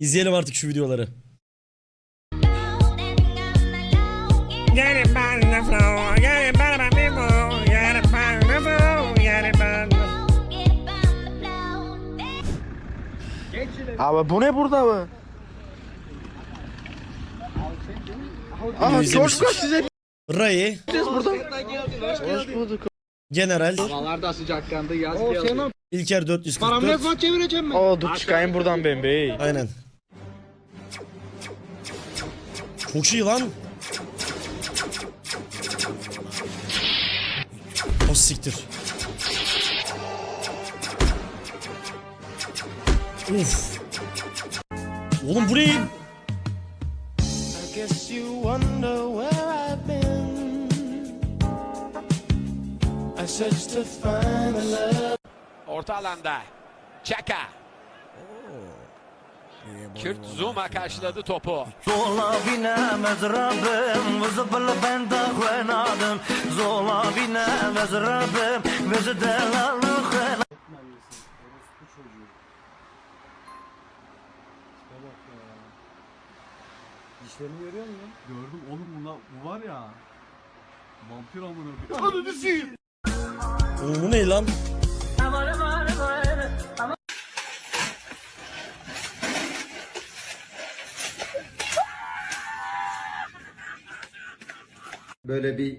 İzleyelim artık şu videoları. Abi bu ne burada abi? Aha Coşkun izlemiştik. size Ray, burada. Hoş bulduk. General, Havalar da sıcaklandı yaz geldi. İlker 444. çevireceğim ben. Oo dur çıkayım buradan ben bey. Aynen. Çok iyi lan. O siktir. Uf. Oğlum bu guess you wonder where I've been. I searched to find a love. Orta alanda. Çaka. Kürt Zuma karşıladı topu. Zola binemez Rabbim Vızıbılı ben de güvenadım Zola binemez Rabbim Vızı delalı güvenadım Gördüm oğlum buna bu var ya. Vampir amına koyayım. Oğlum bu ne lan? Böyle bir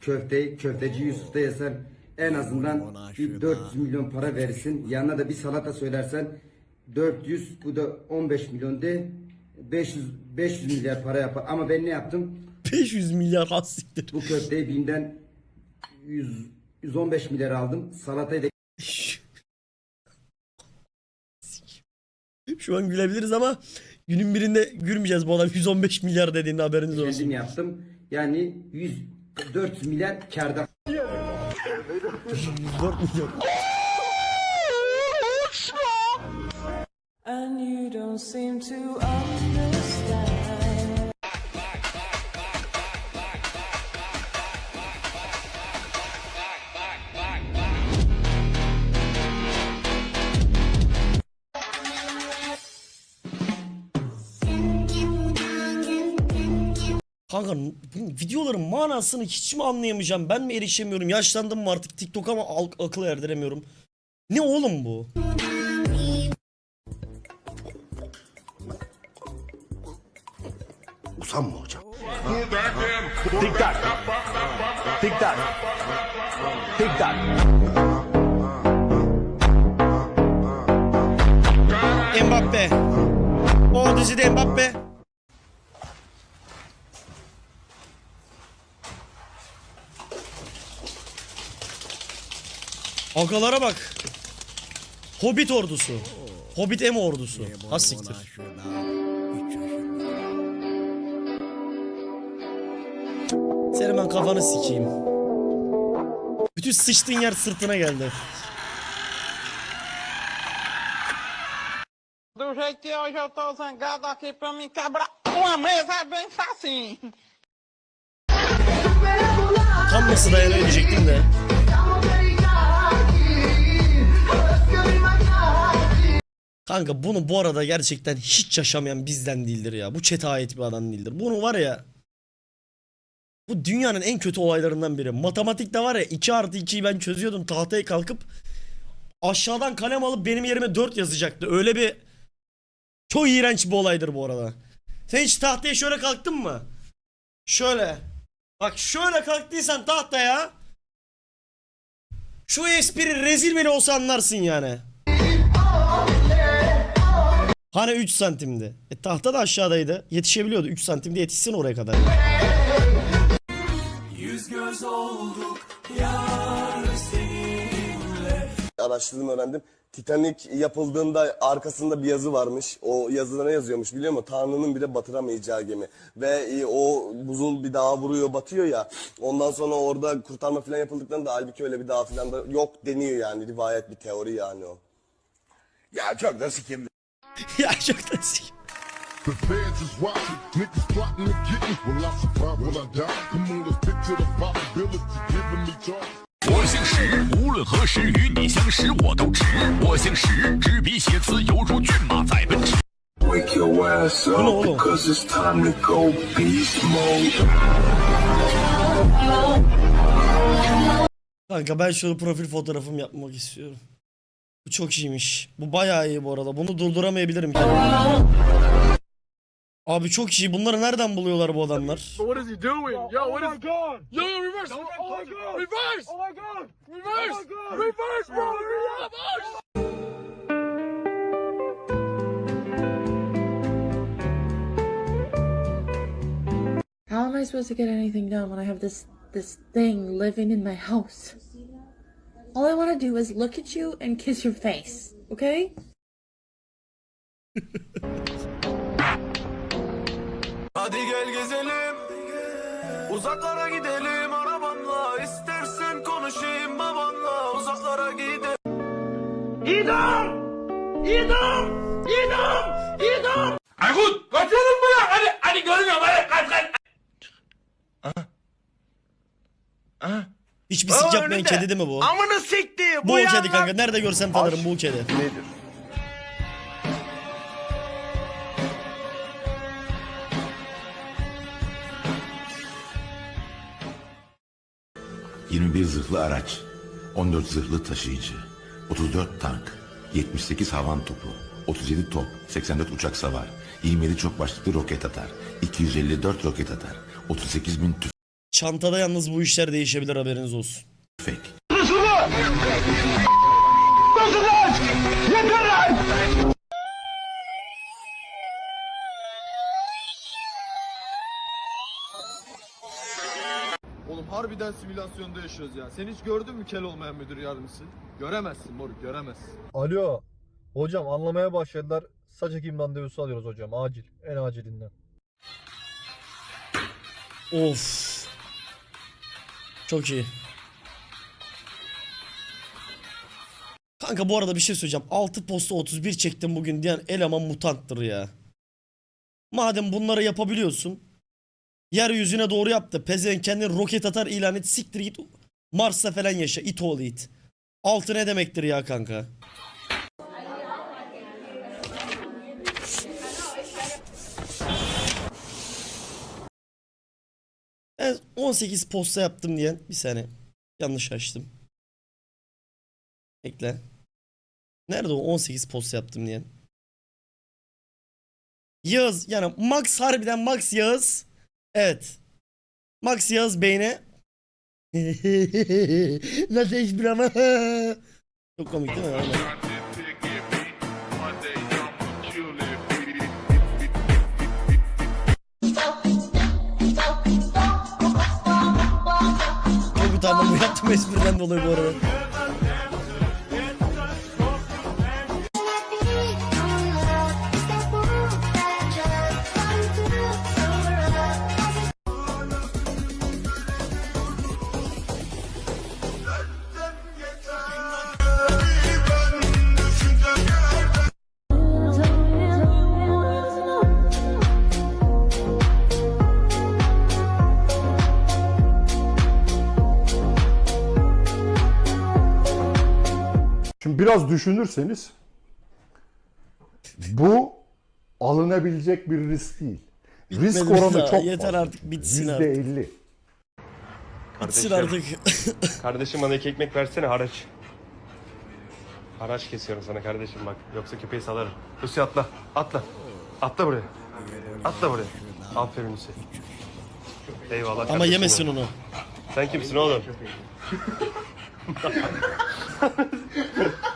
köfte, köfteci Yusuf'ta yesen en azından bir 400 milyon para verirsin. Yanına da bir salata söylersen 400 bu da 15 milyon de 500 500 milyar para yapar. Ama ben ne yaptım? 500 milyar has siktir. Bu köfteyi BİM'den 100 115 milyar aldım. Salatayı da Şu an gülebiliriz ama günün birinde gülmeyeceğiz bu adam 115 milyar dediğinde haberiniz olsun. kendim yaptım. Yani 100 400 milyar karda 4 milyon. And you don't seem to understand. Kanka videoların manasını hiç mi anlayamayacağım? Ben mi erişemiyorum? Yaşlandım mı artık TikTok'a mı al- akıl erdiremiyorum? Ne oğlum bu? usanma hocam. Mbappe. O dizide Mbappe. Agalara bak. Hobbit ordusu. Hobbit Emo ordusu. Ha siktir. Senin ben kafanı sikeyim. Bütün sıçtığın yer sırtına geldi. Do jeito que hoje eu tô zangado aqui pra me quebrar uma mesa bem facinho. Tam nasıl dayanıyor diyecektim de. Kanka bunu bu arada gerçekten hiç yaşamayan bizden değildir ya. Bu çete ait bir adam değildir. Bunu var ya. Bu dünyanın en kötü olaylarından biri. Matematikte var ya 2 artı 2'yi ben çözüyordum tahtaya kalkıp aşağıdan kalem alıp benim yerime 4 yazacaktı. Öyle bir çok iğrenç bir olaydır bu arada. Sen hiç tahtaya şöyle kalktın mı? Şöyle. Bak şöyle kalktıysan tahtaya şu espri rezil bile olsa anlarsın yani. Hani 3 santimdi. E tahta da aşağıdaydı. Yetişebiliyordu. 3 santimde yetişsin oraya kadar. araştırdım öğrendim. Titanic yapıldığında arkasında bir yazı varmış. O yazıda ne yazıyormuş biliyor musun? Tanrı'nın bile batıramayacağı gemi. Ve e, o buzul bir dağa vuruyor batıyor ya. Ondan sonra orada kurtarma falan yapıldıklarında halbuki öyle bir dağ falan da yok deniyor yani. Rivayet bir teori yani o. Ya çok da sikim. The is watching, niggas plotting to get me. Will I survive? Will I die? Come on, let's stick to the possibility, giving me charge. 我姓石，无论何时与你相识我都直。我姓石，执笔写词犹如骏马在奔驰。Wake your ass Bu ne up because it's time to go beast mode. Kanka ben şöyle profil fotoğrafım yapmak istiyorum. Bu çok iyiymiş. Bu bayağı iyi bu arada. Bunu durduramayabilirim. Abi çok iyi. Bunları nereden buluyorlar bu adamlar? What is he doing? Yo, what is... Yo, yo, reverse! Oh my god! Reverse! Oh my god! Reverse! Reverse, bro! Reverse! How am I supposed to get anything done when I have this this thing living in my house? All I want to do is look at you and kiss your face, okay? Hadi gel gezelim Uzaklara gidelim arabanla İstersen konuşayım babanla Uzaklara gidelim İdam! İdam! İdam! İdam! Aykut kaçalım mı ya? Hadi hadi görünüyorum hadi kaç kaç. Hiçbir sik yapmayan kedi değil mi bu? Amını sikti Bu o kedi kanka. Nerede görsem tanırım bu kedi. Nedir? zırhlı araç, 14 zırhlı taşıyıcı, 34 tank, 78 havan topu, 37 top, 84 uçak savar, 27 çok başlıklı roket atar, 254 roket atar, 38 bin Çantada yalnız bu işler değişebilir haberiniz olsun. tüfek, Oğlum harbiden simülasyonda yaşıyoruz ya. Sen hiç gördün mü kel olmayan müdür yardımcısı? Göremezsin moruk, göremezsin. Alo. Hocam anlamaya başladılar. Saç ekim randevusu alıyoruz hocam. Acil. En acilinden. Of. Çok iyi. Kanka bu arada bir şey söyleyeceğim. 6 posta 31 çektim bugün diyen eleman mutanttır ya. Madem bunları yapabiliyorsun. Yeryüzüne doğru yaptı. Pezevenk kendini roket atar ilan et. Siktir git. Mars'ta falan yaşa. it oğlu it. Altı ne demektir ya kanka? Ben 18 posta yaptım diyen bir saniye. Yanlış açtım. Ekle. Nerede o 18 posta yaptım diyen? Yağız yani Max harbiden Max Yağız. Evet. Max Yağız beyne. Nasıl espri ama. Çok komik değil mi? Yaptığım espriden dolayı bu arada. Biraz düşünürseniz bu alınabilecek bir risk değil. risk Bitmedi oranı daha. çok Yeter fazla. artık, bitsin Yüzde artık. elli. Bitsin artık. Kardeşim bana iki ekmek versene haraç. Haraç kesiyorum sana kardeşim bak. Yoksa köpeği salarım. Lucy atla. Atla. Atla buraya. Atla buraya. Aferin Lucy. Eyvallah Ama kardeşim yemesin benim. onu. Sen kimsin oğlum?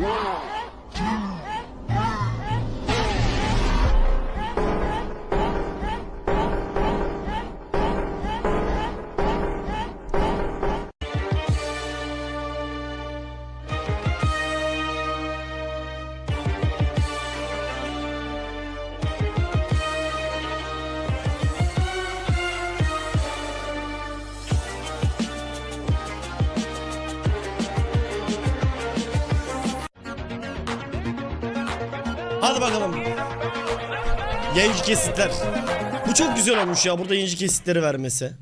Wow. Hadi bakalım. Yayıncı kesitler. Bu çok güzel olmuş ya burada yayıncı kesitleri vermesi.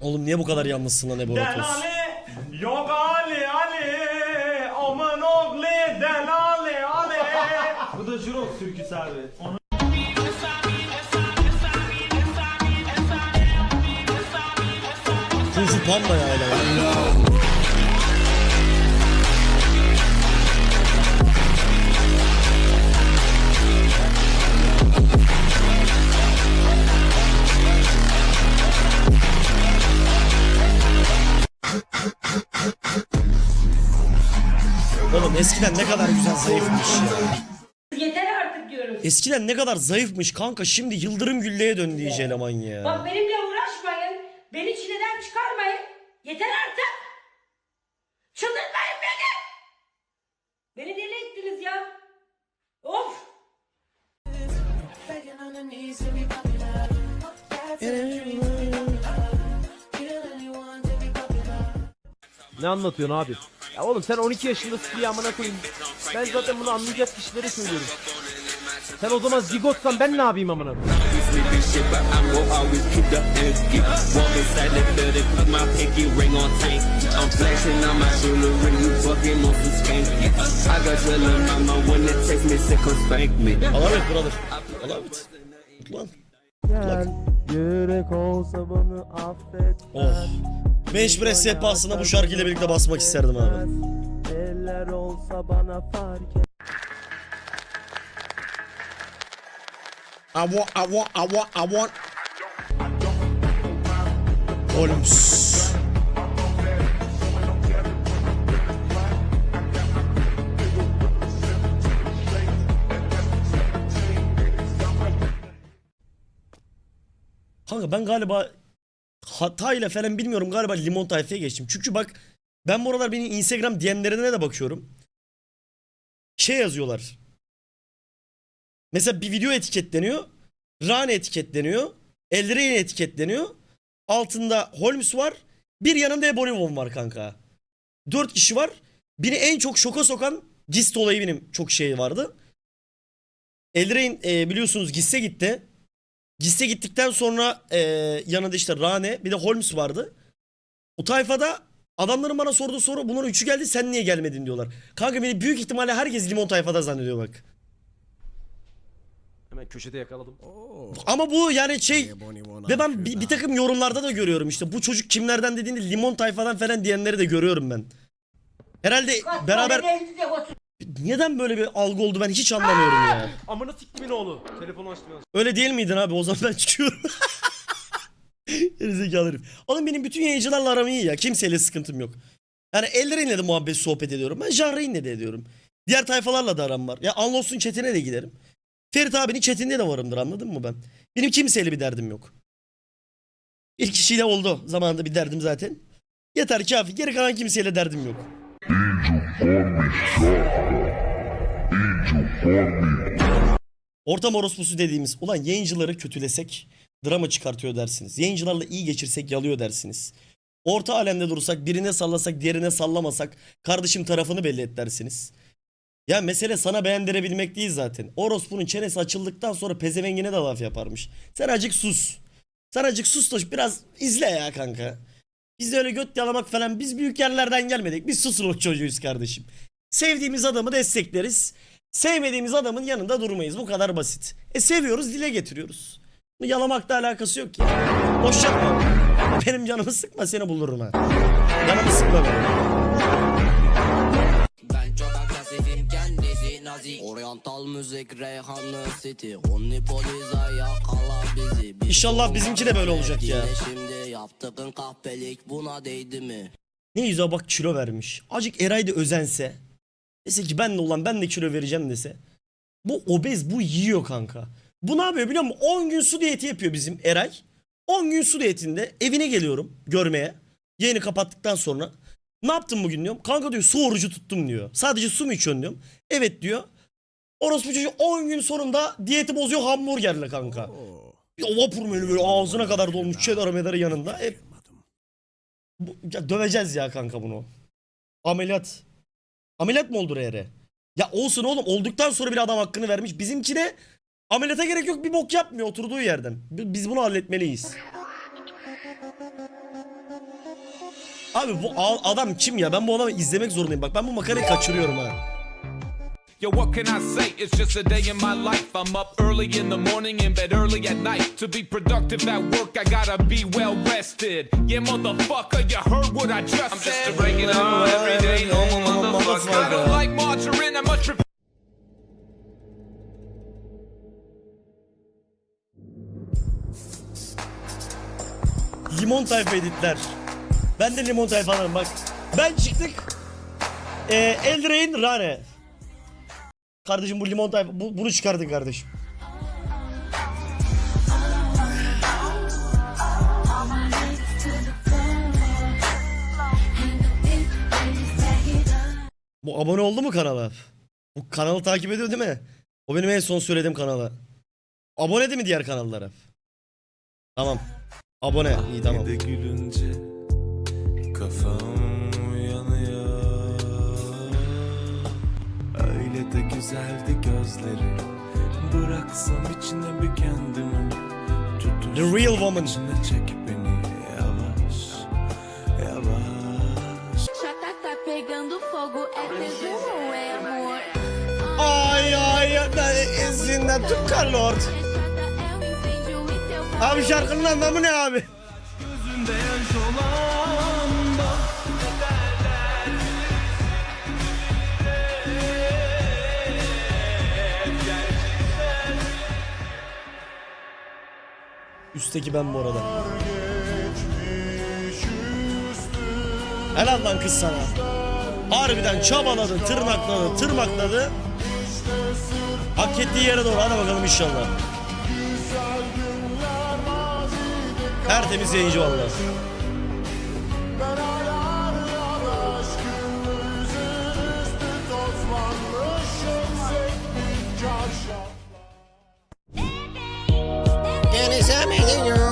Oğlum niye bu kadar yalnızsın lan Ebu Ratos? Da Jurok türküsü abi. Onu Kung Fu ya eleman. Oğlum eskiden ne kadar güzel zayıfmış ya. Diyorum. Eskiden ne kadar zayıfmış kanka şimdi yıldırım gülleye döndü iyice eleman ya. Bak benimle uğraşmayın. Beni çileden çıkarmayın. Yeter artık. Çıldırtmayın beni. Beni deli ettiniz ya. Of. Ne anlatıyorsun abi? Ya oğlum sen 12 yaşındasın diye amına koyayım. Ben zaten bunu anlayacak kişilere söylüyorum. Sen o zaman zigotsan ben ne yapayım amına? Alamet brother. Alamet. Lan. Gel yürek olsa bunu affet. Oh. Bench press sehpasına bu şarkıyla birlikte basmak isterdim abi. Eller olsa bana fark et. I want, I want, I want, I want. Holmes. Kanka ben galiba hatayla falan bilmiyorum galiba limon tayfaya geçtim. Çünkü bak ben bu aralar benim Instagram DM'lerine de bakıyorum. Şey yazıyorlar. Mesela bir video etiketleniyor. Rane etiketleniyor. Eldrain etiketleniyor. Altında Holmes var. Bir yanında Ebolivon var kanka. Dört kişi var. Beni en çok şoka sokan Gist olayı benim çok şey vardı. Eldrain e, biliyorsunuz Gist'e gitti. Gist'e gittikten sonra e, yanında işte Rane bir de Holmes vardı. O tayfada adamların bana sorduğu soru bunların üçü geldi sen niye gelmedin diyorlar. Kanka beni büyük ihtimalle herkes limon tayfada zannediyor bak. Hemen köşede yakaladım. Ama bu yani şey ve ben bir, bir takım yorumlarda da görüyorum işte bu çocuk kimlerden dediğinde limon tayfadan falan diyenleri de görüyorum ben. Herhalde beraber neden böyle bir algı oldu ben hiç anlamıyorum ya. Amına siktimin oğlu. Telefonu açtım. Öyle değil miydin abi o zaman ben çıkıyorum. Gerizekalı herif. Oğlum benim bütün yayıncılarla aram iyi ya. Kimseyle sıkıntım yok. Yani Eldrain'le de muhabbet sohbet ediyorum. Ben Janrain'le de ediyorum. Diğer tayfalarla da aram var. Ya Unlost'un chatine de giderim. Ferit abinin chatinde de varımdır anladın mı ben? Benim kimseyle bir derdim yok. Bir kişiyle oldu. Zamanında bir derdim zaten. Yeter kafi. Geri kalan kimseyle derdim yok. Ortam orospusu dediğimiz ulan yayıncıları kötülesek drama çıkartıyor dersiniz. Yayıncılarla iyi geçirsek yalıyor dersiniz. Orta alemde durursak birine sallasak diğerine sallamasak kardeşim tarafını belli et dersiniz. Ya mesele sana beğendirebilmek değil zaten. Orospu'nun çenesi açıldıktan sonra pezevengine de laf yaparmış. Sen acık sus. Sen acık sus da biraz izle ya kanka. Biz de öyle göt yalamak falan biz büyük yerlerden gelmedik. Biz susurluk çocuğuyuz kardeşim. Sevdiğimiz adamı destekleriz. Sevmediğimiz adamın yanında durmayız. Bu kadar basit. E seviyoruz dile getiriyoruz. Bunu yalamakla alakası yok ya. Boş yapma. Benim canımı sıkma seni bulurum ha. Canımı sıkma benim. Nazik Oriental müzik Reyhanlı City Omnipoliza yakala bizi Biz İnşallah bizimki de böyle olacak ya. Şimdi yaptığın kahpelik buna değdi mi? Ne yüze bak kilo vermiş. Acık Eray da özense. Dese ki ben de ulan ben de kilo vereceğim dese. Bu obez bu yiyor kanka. Bu ne yapıyor biliyor musun? 10 gün su diyeti yapıyor bizim Eray. 10 gün su diyetinde evine geliyorum görmeye. Yayını kapattıktan sonra. Ne yaptın bugün diyorum. Kanka diyor su orucu tuttum diyor. Sadece su mu içiyorsun diyorum. Evet diyor. Orospu çocuğu 10 gün sonunda diyeti bozuyor hamburgerle kanka. Bir vapur menü böyle ağzına kadar dolmuş cheddar medarı yanında. Hep bu, ya döveceğiz ya kanka bunu. Ameliyat. Ameliyat mı oldu R'ye? Ya olsun oğlum olduktan sonra bir adam hakkını vermiş. Bizimki de ameliyata gerek yok bir bok yapmıyor oturduğu yerden. Biz bunu halletmeliyiz. Abi bu adam kim ya? Ben bu adamı izlemek zorundayım. Bak ben bu makarayı kaçırıyorum ha. Yo, what can I say? It's just a day in my life. I'm up early in the morning, in bed early at night. To be productive at work, I gotta be well rested. Yeah, motherfucker, you heard what I just I'm said. just a regular, everyday, normal motherfucker. I don't like margarine, I much prefer. Limon tayfa editler. Ben de limon tayfalarım bak. Ben çıktık. Ee, Eldrain Rane. Kardeşim bu limon tayfa bu, bunu çıkardın kardeşim. Bu abone oldu mu kanala? Bu kanalı takip ediyor değil mi? O benim en son söylediğim kanala. Abone değil mi diğer kanallara? Tamam. Abone. İyi tamam. De güzeldi gözleri Bıraksam içine bir kendimi The real woman. İçine çek beni yavaş Yavaş Chata tá pegando fogo, é tesão ou é amor? Ay ay ay ezinden tut o incêndio e Abi şarkının anlamı ne abi? Üstteki ben bu arada. Helal lan kız sana. Harbiden çabaladı, tırnakladı, tırmakladı. Hak ettiği yere doğru. Hadi bakalım inşallah. Tertemiz yayıncı vallahi.